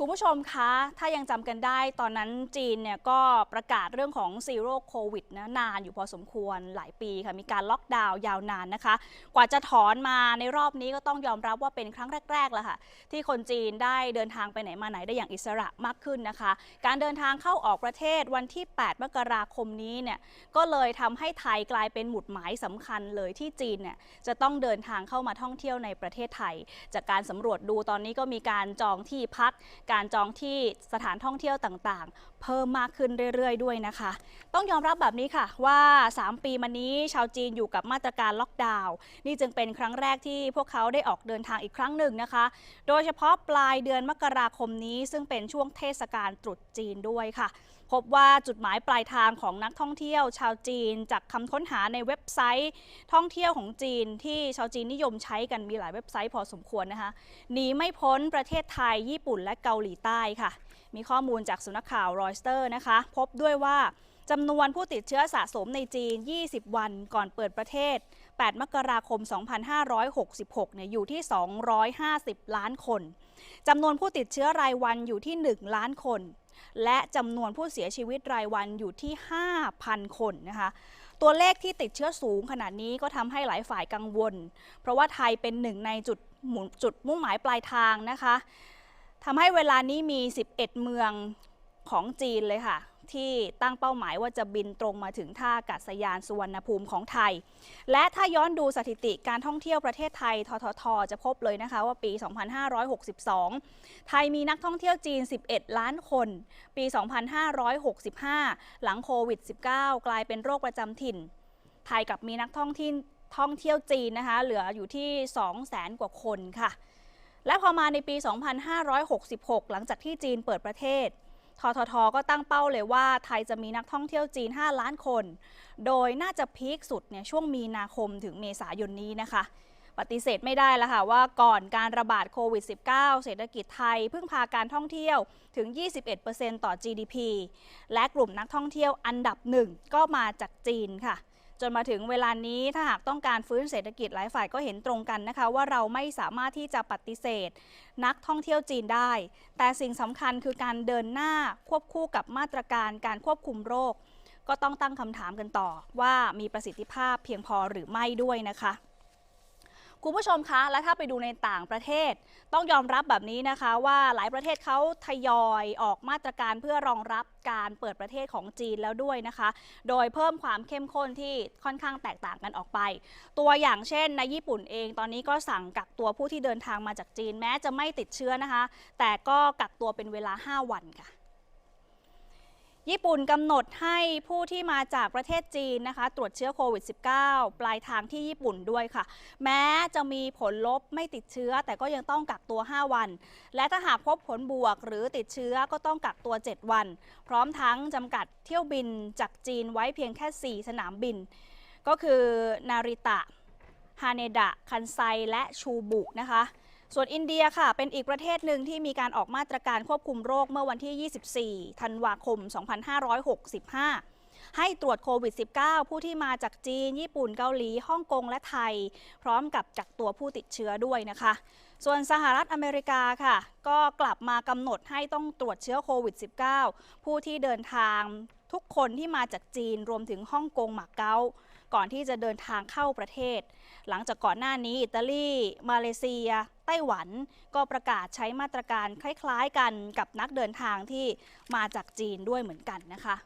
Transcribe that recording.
คุณผู้ชมคะ ถ้ายังจำกันได้ ตอนนั้นจีนเนี่ยก็ประกาศเรื่องของซีโร่โควิดนะนานอยู่พอสมควรหลายปีค่ะ มีการล็อกดาวน์ยาวนานนะคะ กว่าจะถอนมาในรอบนี้ก็ต้องยอมรับว่าเป็นครั้งแรก ๆแหละค่ะ ที่คนจีนได้เดินทางไปไหนมาไหนได้อย่างอิสระมากขึ้นนะคะ การเดินทางเข้าออกประเทศวันที่ 8 มกราคมนี้เนี่ย ก็เลยทำให้ไทยกลายเป็นหมุดหมายสำคัญเลยที่จีนเนี่ยจะต้องเดินทางเข้ามาท่องเที่ยวในประเทศไทย จากการสำรวจดูตอนนี้ก็มีการจองที่พักการจองที่สถานท่องเที่ยวต่างๆ เพิ่มมากขึ้นเรื่อยๆ ด้วยนะคะ ต้องยอมรับแบบนี้ค่ะว่า 3 ปีมานี้ชาวจีนอยู่กับมาตรการล็อกดาวน์นี่จึงเป็นครั้งแรกที่พวกเขาได้ออกเดินทางอีกครั้งหนึ่งนะคะ โดยเฉพาะปลายเดือนมกราคมนี้ซึ่งเป็นช่วงเทศกาลตรุษจีนด้วยค่ะ พบว่าจุดหมายปลายทางของนักท่องเที่ยว ชาวจีนจากคำค้นหาในเว็บไซต์ท่องเที่ยวของจีน ที่ชาวจีนนิยมใช้กันมีหลายเว็บไซต์พอสมควรนะคะหนีไม่พ้นประเทศไทยญี่ปุ่นและเกาาหลีใต้ค่ะ มีข้อมูลจากสำนักข่าวรอยสเตอร์นะคะ พบด้วยว่าจำนวนผู้ติดเชื้อสะสมในจีน 20 วันก่อนเปิดประเทศ 8 มกราคม 2566 เนี่ยอยู่ที่ 250 ล้านคน จำนวนผู้ติดเชื้อรายวันอยู่ที่ 1 ล้านคน และจำนวนผู้เสียชีวิตรายวันอยู่ที่ 5,000 คนนะคะ ตัวเลขที่ติดเชื้อสูงขนาดนี้ก็ทำให้หลายฝ่ายกังวล เพราะว่าไทยเป็นหนึ่งในจุดหมุนจุดมุ่งหมายปลายทางนะคะ ทำให้เวลานี้มี 11 เมืองของจีนเลยค่ะ ที่ตั้งเป้าหมายว่าจะบินตรงมาถึงท่าอากาศยานสุวรรณภูมิของไทย และถ้าย้อนดูสถิติการท่องเที่ยวประเทศไทยททท จะพบเลยนะคะว่าปี 2562 ไทยมีนักท่องเที่ยวจีน 11 ล้านคน ปี 2565 หลังโควิด -19 กลายเป็นโรคประจำถิ่น ไทยกับมีนักท่องเที่ยวท่องเที่ยวจีนนะคะ เหลืออยู่ที่ 200,000กว่าคนค่ะ และพอมาในปี 2566 หลังจากที่จีนเปิดประเทศ ททท ก็ตั้งเป้าเลยว่าไทยจะมีนักท่องเที่ยวจีน 5 ล้านคน โดยน่าจะพีคสุดเนี่ยช่วงมีนาคมถึงเมษายนนี้นะคะ ปฏิเสธไม่ได้แล้วค่ะว่าก่อนการระบาดโควิด -19 เศรษฐกิจไทยพึ่งพาการท่องเที่ยวถึง 21%ต่อ GDP และกลุ่มนักท่องเที่ยวอันดับหนึ่งก็มาจากจีนค่ะ จนมาถึงเวลานี้ถ้าหากต้องการฟื้นเศรษฐกิจหลายฝ่ายก็เห็นตรงกันนะคะ ว่าเราไม่สามารถที่จะปฏิเสธ นักท่องเที่ยวจีนได้ แต่สิ่งสำคัญคือการเดินหน้าควบคู่กับมาตรการการควบคุมโรค ก็ต้องตั้งคำถามกันต่อว่ามีประสิทธิภาพเพียงพอหรือไม่ด้วยนะคะ คุณผู้ชมคะและถ้าไปดูในต่างประเทศ ต้องยอมรับแบบนี้นะคะว่าหลายประเทศเขาทยอยออกมาตรการเพื่อรองรับการเปิดประเทศของจีนแล้วด้วยนะคะ โดยเพิ่มความเข้มข้นที่ค่อนข้างแตกต่างกันออกไป ตัวอย่างเช่นในญี่ปุ่นเองตอนนี้ก็สั่งกักตัวผู้ที่เดินทางมาจากจีนแม้จะไม่ติดเชื้อนะคะ แต่ก็กักตัวเป็นเวลา 5 วันค่ะ ญี่ปุ่นกำหนดให้ผู้ที่มาจากประเทศจีนนะคะ ตรวจเชื้อโควิด -19 ปลายทางที่ญี่ปุ่นด้วยค่ะ แม้จะมีผลลบไม่ติดเชื้อ แต่ก็ยังต้องกักตัว 5 วัน และถ้าหากพบผลบวกหรือติดเชื้อก็ต้องกักตัว 7 วัน พร้อมทั้งจำกัดเที่ยวบินจากจีนไว้เพียงแค่ 4 สนามบิน ก็คือนาริตะฮาเนดะ คันไซ และชูบุนะคะ ส่วนอินเดียค่ะ เป็นอีกประเทศหนึ่งที่มีการออกมาตรการควบคุมโรคเมื่อวันที่ 24 ธันวาคม 2565ให้ตรวจโควิด -19 ผู้ที่มาจากจีน ญี่ปุ่น เกาหลี ฮ่องกง และไทย พร้อมกับกักตัวผู้ติดเชื้อด้วยนะคะ ส่วนสหรัฐอเมริกาค่ะ ก็กลับมากำหนดให้ต้องตรวจเชื้อโควิด -19 ผู้ที่เดินทาง ทุกคนที่มาจากจีนรวมถึงฮ่องกงหมาเก๊าก่อนที่จะเดินทางเข้าประเทศ หลังจากก่อนหน้านี้อิตาลี มาเลเซีย ไต้หวัน ก็ประกาศใช้มาตรการคล้ายๆกันกับนักเดินทางที่มาจากจีนด้วยเหมือนกันนะคะ